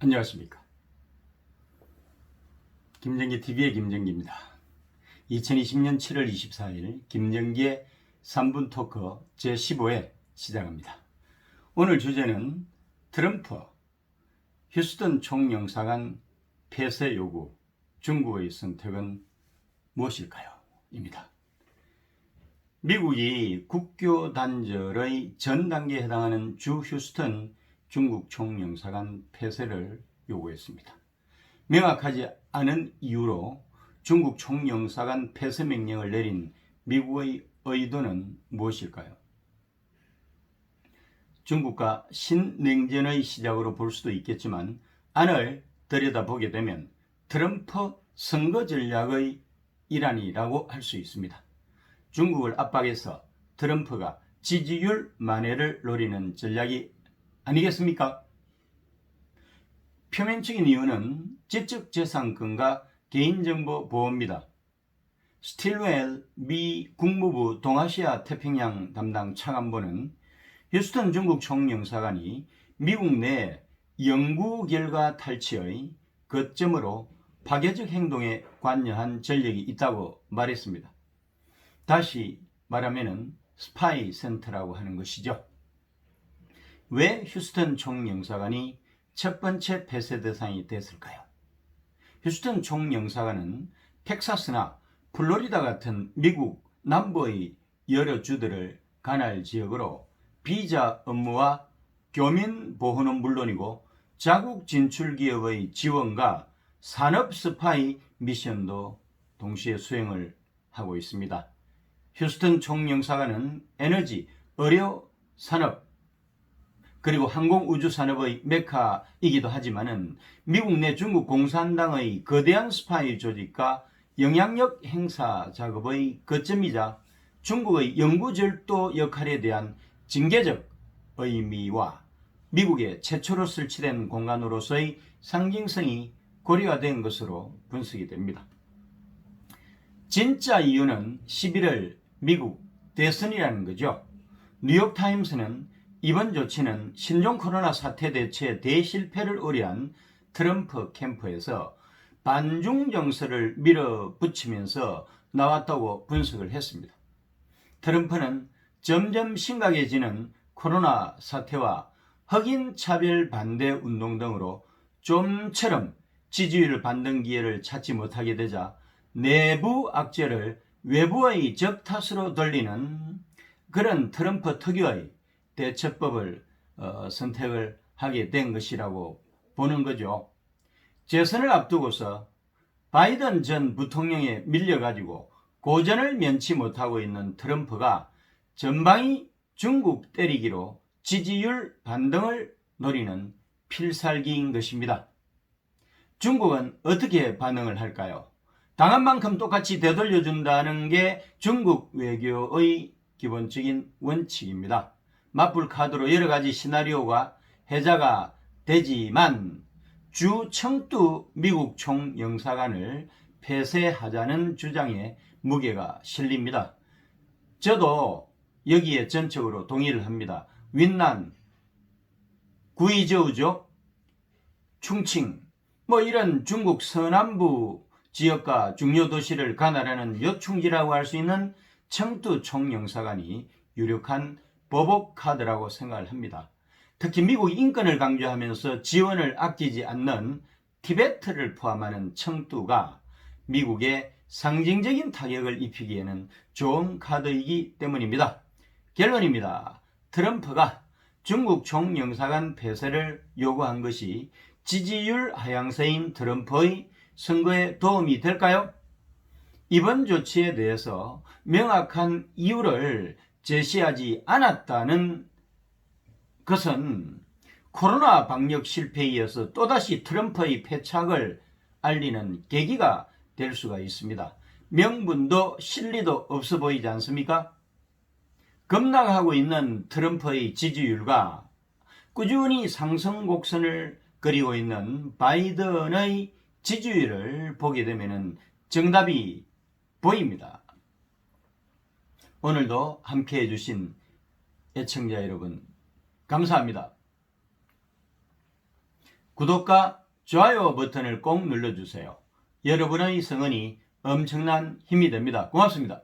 안녕하십니까. 김정기 TV의 김정기입니다. 2020년 7월 24일 김정기의 3분 토크 제15회 시작합니다. 오늘 주제는 트럼프 휴스턴 총영사관 폐쇄 요구 중국의 선택은 무엇일까요? 입니다. 미국이 국교 단절의 전 단계에 해당하는 주 휴스턴 중국 총영사관 폐쇄를 요구했습니다. 명확하지 않은 이유로 중국 총영사관 폐쇄 명령을 내린 미국의 의도는 무엇일까요? 중국과 신냉전의 시작으로 볼 수도 있겠지만 안을 들여다보게 되면 트럼프 선거 전략의 일환이라고 할 수 있습니다. 중국을 압박해서 트럼프가 지지율 만회를 노리는 전략이 아니겠습니까? 표면적인 이유는 지적재산권과 개인정보 보호입니다. 스틸웰 미 국무부 동아시아 태평양 담당 차관보는 휴스턴 중국 총영사관이 미국 내 연구 결과 탈취의 거점으로 파괴적 행동에 관여한 전력이 있다고 말했습니다. 다시 말하면 스파이 센터라고 하는 것이죠. 왜 휴스턴 총영사관이 첫 번째 폐쇄 대상이 됐을까요? 휴스턴 총영사관은 텍사스나 플로리다 같은 미국 남부의 여러 주들을 관할 지역으로 비자 업무와 교민 보호는 물론이고 자국 진출 기업의 지원과 산업 스파이 미션도 동시에 수행을 하고 있습니다. 휴스턴 총영사관은 에너지, 의료 산업, 그리고 항공우주 산업의 메카이기도 하지만은 미국 내 중국 공산당의 거대한 스파이 조직과 영향력 행사 작업의 거점이자 중국의 연구절도 역할에 대한 징계적 의미와 미국의 최초로 설치된 공간으로서의 상징성이 고려가 된 것으로 분석이 됩니다. 진짜 이유는 11월 미국 대선이라는 거죠. 뉴욕타임스는 이번 조치는 신종 코로나 사태 대체 대실패를 우려한 트럼프 캠프에서 반중 정서를 밀어붙이면서 나왔다고 분석을 했습니다. 트럼프는 점점 심각해지는 코로나 사태와 흑인 차별 반대 운동 등으로 좀처럼 지지율을 받는 기회를 찾지 못하게 되자 내부 악재를 외부의 적 탓으로 돌리는 그런 트럼프 특유의 대처법을 어, 선택을 하게 된 것이라고 보는 거죠. 재선을 앞두고서 바이든 전 부통령에 밀려가지고 고전을 면치 못하고 있는 트럼프가 전방위 중국 때리기로 지지율 반등을 노리는 필살기인 것입니다. 중국은 어떻게 반응을 할까요? 당한 만큼 똑같이 되돌려준다는 게 중국 외교의 기본적인 원칙입니다. 맞불 카드로 여러 가지 시나리오가 해자가 되지만 주 청두 미국 총영사관을 폐쇄하자는 주장에 무게가 실립니다. 저도 여기에 전적으로 동의를 합니다. 윈난, 구이저우죠, 충칭, 뭐 이런 중국 서남부 지역과 중요 도시를 관할하는 요충지라고 할 수 있는 청두 총영사관이 유력한 카드라고 생각을 합니다. 특히 미국 인권을 강조하면서 지원을 아끼지 않는 티베트를 포함하는 청두가 미국에 상징적인 타격을 입히기에는 좋은 카드이기 때문입니다. 결론입니다. 트럼프가 중국 총영사관 폐쇄를 요구한 것이 지지율 하향세인 트럼프의 선거에 도움이 될까요? 이번 조치에 대해서 명확한 이유를 제시하지 않았다는 것은 코로나 방역 실패에 이어서 또다시 트럼프의 패착을 알리는 계기가 될 수가 있습니다. 명분도 실리도 없어 보이지 않습니까? 급락하고 있는 트럼프의 지지율과 꾸준히 상승 곡선을 그리고 있는 바이든의 지지율을 보게 되면 정답이 보입니다. 오늘도 함께 해주신 애청자 여러분, 감사합니다. 구독과 좋아요 버튼을 꼭 눌러주세요. 여러분의 성원이 엄청난 힘이 됩니다. 고맙습니다.